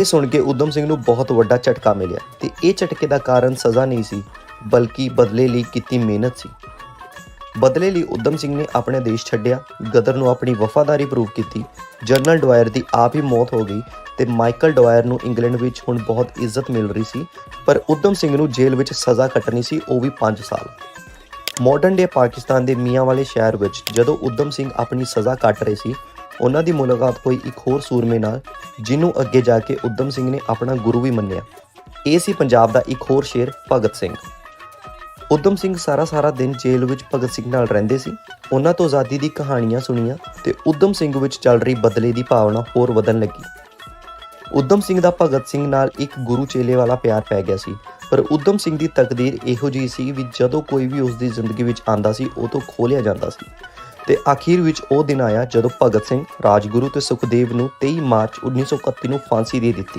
ਇਹ ਸੁਣ ਕੇ ਉਦਮ ਸਿੰਘ ਨੂੰ ਬਹੁਤ ਵੱਡਾ ਝਟਕਾ ਮਿਲਿਆ ਤੇ ਇਹ ਝਟਕੇ ਦਾ ਕਾਰਨ ਸਜ਼ਾ ਨਹੀਂ ਸੀ, ਬਲਕਿ ਬਦਲੇ ਲਈ ਕੀਤੀ ਮਿਹਨਤ ਸੀ। ਬਦਲੇ ਲਈ ਉਦਮ ਸਿੰਘ ਨੇ ਆਪਣੇ ਦੇਸ਼ ਛੱਡਿਆ, ਗਦਰ ਨੂੰ ਆਪਣੀ ਵਫਾਦਾਰੀ ਪ੍ਰੂਵ ਕੀਤੀ, ਜਨਰਲ ਡਵਾਇਰ ਦੀ ਆਪ ਹੀ ਮੌਤ ਹੋ ਗਈ ਤੇ ਮਾਈਕਲ ਡਵਾਇਰ ਨੂੰ ਇੰਗਲੈਂਡ ਵਿੱਚ ਹੁਣ ਬਹੁਤ ਇੱਜ਼ਤ ਮਿਲ ਰਹੀ ਸੀ, ਪਰ ਉਦਮ ਸਿੰਘ ਨੂੰ ਜੇਲ੍ਹ ਵਿੱਚ ਸਜ਼ਾ ਕੱਟਣੀ ਸੀ, ਉਹ ਵੀ 5 ਸਾਲ। ਮਾਡਰਨ ਡੇ ਪਾਕਿਸਤਾਨ ਦੇ ਮੀਆਂ ਵਾਲੇ ਸ਼ਹਿਰ ਵਿੱਚ ਜਦੋਂ ਉਦਮ ਸਿੰਘ ਆਪਣੀ ਸਜ਼ਾ ਕੱਟ ਰਹੇ ਸੀ, ਉਹਨਾਂ ਦੀ ਮੁਲਾਕਾਤ ਹੋਈ ਇੱਕ ਹੋਰ ਸੂਰਮੇ ਨਾਲ ਜਿਹਨੂੰ ਅੱਗੇ ਜਾ ਕੇ ਉਦਮ ਸਿੰਘ ਨੇ ਆਪਣਾ ਗੁਰੂ ਵੀ ਮੰਨਿਆ। ਇਹ ਸੀ ਪੰਜਾਬ ਦਾ ਇੱਕ ਹੋਰ ਸ਼ੇਰ, ਭਗਤ ਸਿੰਘ। ਉਦਮ ਸਿੰਘ ਸਾਰਾ ਸਾਰਾ ਦਿਨ ਜੇਲ੍ਹ ਵਿੱਚ ਭਗਤ ਸਿੰਘ ਨਾਲ ਰਹਿੰਦੇ ਸੀ। ਉਹਨਾਂ ਤੋਂ ਆਜ਼ਾਦੀ ਦੀ ਕਹਾਣੀਆਂ ਸੁਣੀਆਂ ਤੇ ਉਦਮ ਸਿੰਘ ਵਿੱਚ ਚੱਲ ਰਹੀ ਬਦਲੇ ਦੀ ਭਾਵਨਾ ਹੋਰ ਵਧਣ ਲੱਗੀ। ਉਦਮ ਸਿੰਘ ਦਾ ਭਗਤ ਸਿੰਘ ਨਾਲ ਇੱਕ ਗੁਰੂ ਚੇਲੇ ਵਾਲਾ ਪਿਆਰ ਪੈ ਗਿਆ ਸੀ। ਪਰ ਉਦਮ ਸਿੰਘ ਦੀ ਤਕਦੀਰ ਇਹੋ ਜਿਹੀ ਸੀ ਵੀ ਜਦੋਂ ਕੋਈ ਵੀ ਉਸ ਦੀ ਜ਼ਿੰਦਗੀ ਵਿੱਚ ਆਂਦਾ ਸੀ, ਉਹ ਤੋਂ ਖੋਲਿਆ ਜਾਂਦਾ ਸੀ। ਤੇ ਆਖਿਰ ਵਿੱਚ ਉਹ ਦਿਨ ਆਇਆ ਜਦੋਂ ਭਗਤ ਸਿੰਘ ਰਾਜਗੁਰੂ ਤੇ ਸੁਖਦੇਵ ਨੂੰ 23 ਮਾਰਚ 1931 ਨੂੰ ਫਾਂਸੀ ਦੇ ਦਿੱਤੀ।